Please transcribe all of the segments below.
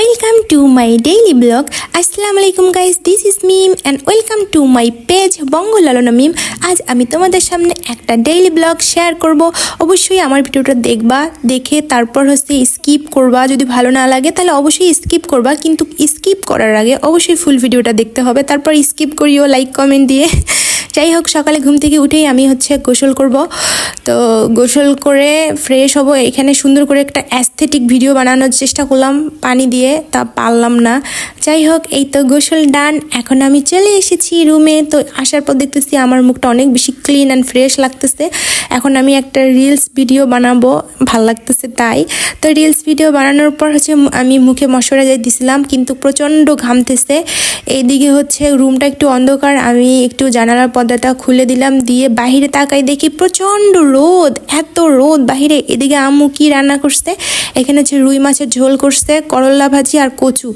Welcome to my daily blog আসসালামু আলাইকুম guys this is Mim and welcome to my page Bangalalana Mim আজ আমি তোমাদের সামনে একটা ডেইলি ব্লগ শেয়ার করব। অবশ্যই আমার ভিডিওটা দেখবা, দেখে তারপর হচ্ছে স্কিপ করবা। যদি ভালো না লাগে, তাহলে অবশ্যই স্কিপ করবা। কিন্তু স্কিপ করার আগে অবশ্যই ফুল ভিডিওটা দেখতে হবে। তারপর স্কিপ করিও লাইক কমেন্ট দিয়ে। যাই হোক সকালে ঘুম থেকে উঠেই আমি হচ্ছে গোসল করব। তো গোসল করে ফ্রেশ হব, এখানে সুন্দর করে একটা অ্যাস্থেটিক ভিডিও বানানোর চেষ্টা করলাম পানি দিয়ে, তা পারলাম না। যাই হোক এই তো গোসল ডান এখন আমি চলে এসেছি রুমে তো আসার পর দেখতেছি আমার মুখটা অনেক বেশি ক্লিন অ্যান্ড ফ্রেশ লাগতেছে। এখন আমি একটা রিলস ভিডিও বানাবো, ভালো লাগতেছে তাই। তো রিলস ভিডিও বানানোর পর হচ্ছে আমি মুখে মশলা যাই দিছিলাম, কিন্তু প্রচণ্ড ঘামতেছে। এইদিকে হচ্ছে রুমটা একটু অন্ধকার, আমি একটু জানালার পর্দাটা খুলে দিলাম, দিয়ে বাহিরে তাকাই দেখি প্রচণ্ড রোদ, এত রোদ। বাহিরে এদিকে আম্মু কি রান্না করছে? এখানে হচ্ছে রুই মাছের ঝোল করছে, করলা ভাজি আর কচু।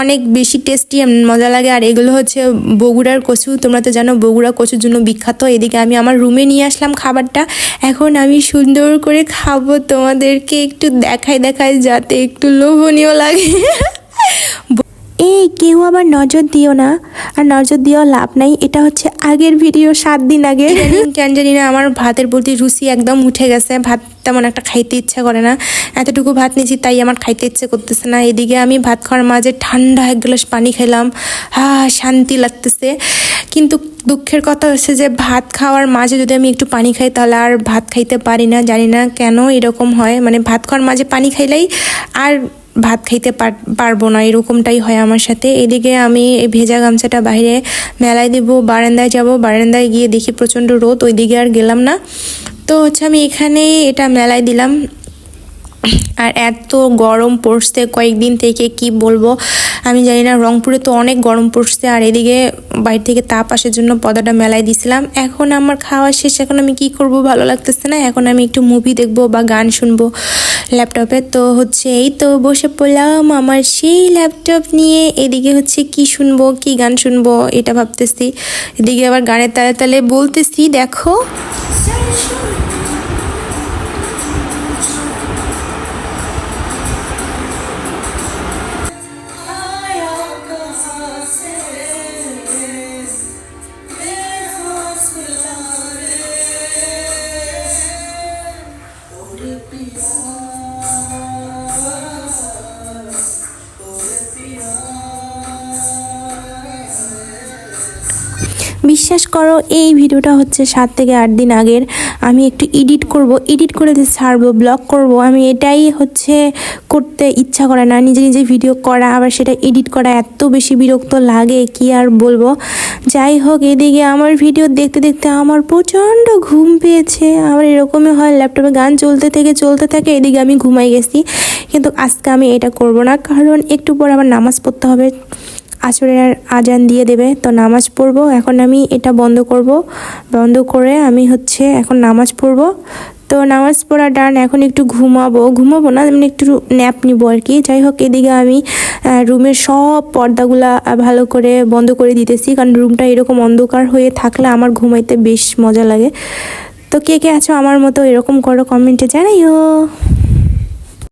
অনেক বেশি টেস্টি মজা লাগে। আর এগুলো হচ্ছে বগুড়ার কচু। তোমরা তো জানো বগুড়া কচুর জন্য বিখ্যাত। এদিকে আমি আমার রুমে নিয়ে আসলাম খাবারটা। এখন আমি সুন্দর করে খাব তোমাদেরকে একটু দেখাই দেখাই, যাতে একটু লোভনীয় লাগে। এই কেউ আবার নজর দিও না। আর নজর দিয়েও লাভ নাই, এটা হচ্ছে আগের ভিডিও সাত দিন আগে। কেন জানি না, আমার ভাতের প্রতি রুচি একদম উঠে গেছে। ভাত তেমন একটা খাইতে ইচ্ছা করে না। এতটুকু ভাত নিয়েছি, তাই আমার খাইতে ইচ্ছে করতেছে না। এদিকে আমি ভাত খাওয়ার মাঝে ঠান্ডা এক গ্লাস পানি খেলাম। হা, শান্তি লাগতেছে। কিন্তু দুঃখের কথা হচ্ছে যে, ভাত খাওয়ার মাঝে যদি আমি একটু পানি খাই, তাহলে আর ভাত খাইতে পারি না। জানি না কেন এরকম হয়। মানে ভাত খাওয়ার মাঝে পানি খাইলেই আর ভাত খাইতে পারব না, এরকমটাই হয় আমার সাথে। এদিকে আমি এই ভেজা গামছাটা বাইরে মেলায় দেবো, বারান্দায় যাব, বারান্দায় গিয়ে দেখি প্রচণ্ড রোদ, ওইদিকে আর গেলাম না। তো হচ্ছে আমি এখানেই এটা মেলায় দিলাম। আর এত গরম পড়ছে, কয়েকদিন থেকে কি বলব? আমি জানি না, রংপুরে তো অনেক গরম পড়ছে আর এদিকে বাইরে থেকে তাপ আসার জন্য পদাটা মেলায় দিছিলাম। এখন আমার খাওয়া শেষ, এখন আমি কি করব ভালো লাগতেছে না? এখন আমি একটু মুভি দেখব বা গান শুনব ল্যাপটপে তো হচ্ছে এই তো বসে পড়লাম আমার সেই ল্যাপটপ নিয়ে। এদিকে হচ্ছে কি শুনব, কি গান শুনব এটা ভাবতেছি। এদিকে আবার গানের তালে তালে বলতেছি, দেখো। বিশ্বাস করো, এই ভিডিওটা হচ্ছে সাত থেকে আট দিন আগের। আমি একটু এডিট করব এডিট করে যে ছাড়বো ব্লগ করব। আমি এটাই হচ্ছে করতে ইচ্ছা করে না, নিজে নিজে ভিডিও করা, আবার সেটা এডিট করা এত বেশি বিরক্ত লাগে, কি আর বলব? যাই হোক, এদিকে আমার ভিডিও দেখতে দেখতে আমার প্রচণ্ড ঘুম পেয়েছে। আমার এরকমই হয় ল্যাপটপে গান চলতে থেকে চলতে থাকে, এদিকে আমি ঘুমাই গেছি। কিন্তু আজকে আমি এটা করব না, কারণ একটু পর আমার নামাজ পড়তে হবে। আসরের আজান দিয়ে দেবে, তো নামাজ পড়ব। এখন আমি এটা বন্ধ করব। বন্ধ করে আমি হচ্ছে এখন নামাজ পড়ব। তো নামাজ পড়া ডান এখন একটু ঘুমাবো। ঘুমাবো না মানে একটু ন্যাপ নিবো আর কি। যাই হোক, এদিকে আমি রুমের সব পর্দাগুলা ভালো করে বন্ধ করে দিতেছি। কারণ রুমটা এরকম অন্ধকার হয়ে থাকলে আমার ঘুমাইতে বেশ মজা লাগে। তো কে কে আছো আমার মতো এরকম করো কমেন্টে জানাইও।